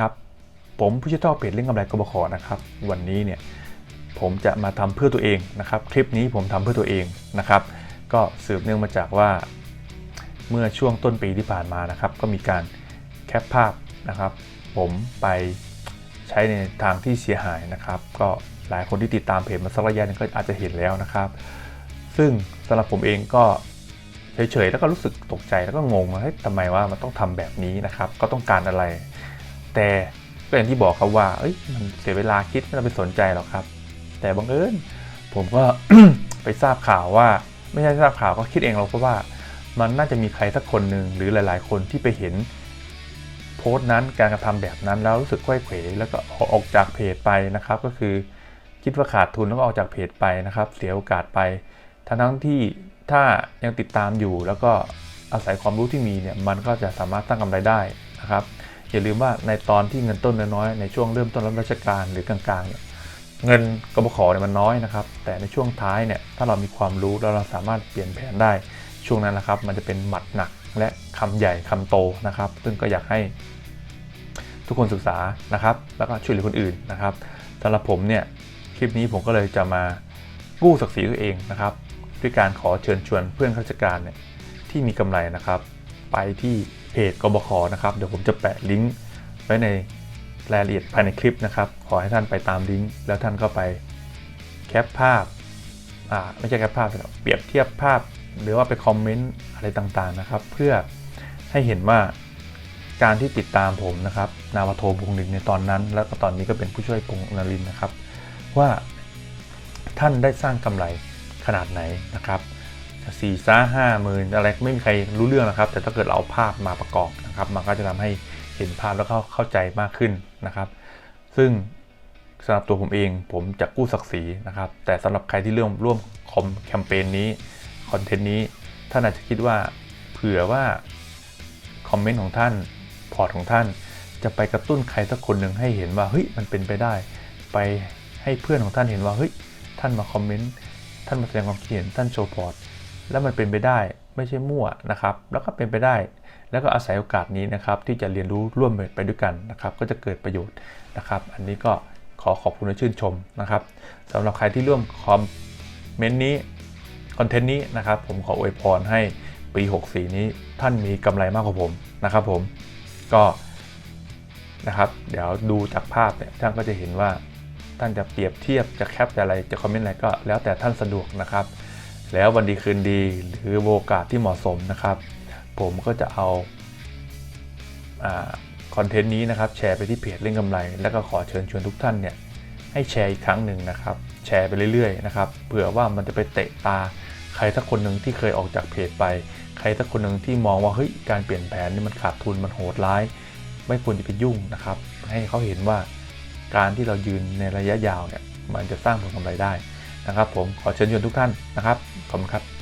ครับ ผมผู้ช่วยท่อเพจเรื่องกำไรกบขนะครับ วันนี้เนี่ยผมจะมาทำเพื่อตัวเองนะครับ คลิปนี้ผมทำเพื่อตัวเองนะครับ ก็สืบเนื่องมาจากว่า เมื่อช่วงต้นปีที่ผ่านมานะครับ ก็มีการแคปภาพนะครับ ผมไปใช้ในทางที่เสียหายนะครับ ก็หลายคนที่ติดตามเพจมาสักระยะนึงก็อาจจะเห็นแล้วนะครับ ซึ่งสำหรับผมเองก็เฉยๆ แล้วก็รู้สึกตกใจแล้วก็งงว่าเฮ้ยทำไมว่ามันต้องทำแบบนี้นะครับ ก็ต้องการอะไร แต่ก็อย่างที่บอกครับว่าเอ้ยมันเสียเวลาคิดไม่ต้องไปสนใจหรอกครับ แต่บังเอิญผมก็ไปทราบข่าวว่า ไม่ใช่ทราบข่าวก็คิดเองเราเพราะว่า มันน่าจะมีใครสักคนหนึ่งหรือหลาย ๆ คนที่ไปเห็นโพสต์นั้นการกระทำแบบนั้นแล้วรู้สึกค่อยเขวแล้วก็ออกจากเพจไปนะครับ ก็คือคิดว่าขาดทุนแล้วก็ออกจากเพจไปนะครับ เสียโอกาสไป ทั้งทั้งที่ถ้ายังติดตามอยู่ แล้วก็อาศัยความรู้ที่มีเนี่ยมันก็จะสามารถสร้างกำไรได้นะครับ อย่าลืมว่าในตอนที่เงินต้นน้อยๆในช่วงเริ่มต้นรับราชการหรือกลางๆเนี่ยเงินกบขเนี่ยมันน้อยนะครับ แต่ในช่วงท้ายเนี่ยถ้าเรามีความรู้แล้วเราสามารถเปลี่ยนแผนได้ ช่วงนั้นนะครับ มันจะเป็นหมัดหนักและคำใหญ่คำโตนะครับ ซึ่งก็อยากให้ทุกคนศึกษานะครับ แล้วก็ช่วยเหลือคนอื่นนะครับสำหรับผมเนี่ยคลิปนี้ผมก็เลยจะมากู้ศักดิ์ศรีตัวเองนะครับ ด้วยการขอเชิญชวนเพื่อนข้าราชการเนี่ยที่มีกำไรนะครับ ไปที่เพจกบขนะครับ เดี๋ยวผมจะแปะลิงก์ไว้ในรายละเอียดภายในคลิปนะครับ ขอให้ท่านไปตามลิงก์แล้วท่านก็ไปแคปภาพอ่าไม่ใช่แคปภาพแต่เปรียบเทียบภาพ หรือว่าไปคอมเมนต์อะไรต่างๆนะครับ เพื่อให้เห็นว่าการที่ติดตามผมนะครับ นาวโทพงษ์ดินในตอนนั้น แล้วก็ตอนนี้ก็เป็นผู้ช่วยพงษ์นรินนะครับ ว่าท่านได้สร้างกำไรขนาดไหนนะครับ สี่ซ่าห้าหมื่นอะไรไม่มีใครรู้เรื่องนะครับ แต่ถ้าเกิดเราเอาภาพมาประกอบนะครับ มันก็จะทำให้เห็นภาพแล้วก็เข้าใจมากขึ้นนะครับ ซึ่งสำหรับตัวผมเองผมจะกู้ศักดิ์ศรีนะครับ แต่สำหรับใครที่เริ่มร่วมคอมแคมเปญนี้คอนเทนต์นี้ท่านอาจจะคิดว่าเผื่อว่าคอมเมนต์ของท่านพอร์ตของท่าน จะไปกระตุ้นใครสักคนหนึ่งให้เห็นว่าเฮ้ยมันเป็นไปได้ ไปให้เพื่อนของท่านเห็นว่าเฮ้ยท่านมาคอมเมนต์ท่านมาแสดงความคิดเห็นท่านโชว์พอร์ต แล้วมันเป็นไปได้ไม่ใช่มั่วนะครับ แล้วก็เป็นไปได้ แล้วก็อาศัยโอกาสนี้นะครับ ที่จะเรียนรู้ร่วมไปด้วยกันนะครับ ก็จะเกิดประโยชน์นะครับ อันนี้ก็ขอขอบคุณและชื่นชมนะครับสำหรับใครที่ร่วมคอมเมนต์นี้คอนเทนต์นี้นะครับ ผมขออวยพรให้ปี 64 นี้ท่านมีกำไรมากกว่าผมนะครับ ผมก็นะครับ เดี๋ยวดูจากภาพเนี่ยท่านก็จะเห็นว่าท่านจะเปรียบเทียบจะแคปจะอะไรจะคอมเมนต์อะไรก็แล้วแต่ท่านสะดวกนะครับ แล้ววันดีคืนดีหรือโอกาสที่เหมาะสมนะครับ ผมก็จะเอาคอนเทนต์นี้นะครับ แชร์ไปที่เพจเล่นกำไร แล้วก็ขอเชิญชวนทุกท่านเนี่ยให้แชร์อีกครั้งหนึ่งนะครับ แชร์ไปเรื่อยๆนะครับเผื่อว่ามันจะไปเตะตา ใครสักคนหนึ่งที่เคยออกจากเพจไป ใครสักคนหนึ่งที่มองว่าเฮ้ยการเปลี่ยนแผนนี่มันขาดทุนมันโหดร้าย ไม่ควรจะไปยุ่งนะครับ ให้เขาเห็นว่าการที่เรายืนในระยะยาวเนี่ยมันจะสร้างผลกำไรได้ นะครับผมขอเชิญชวนทุกท่านนะครับขอบคุณครับ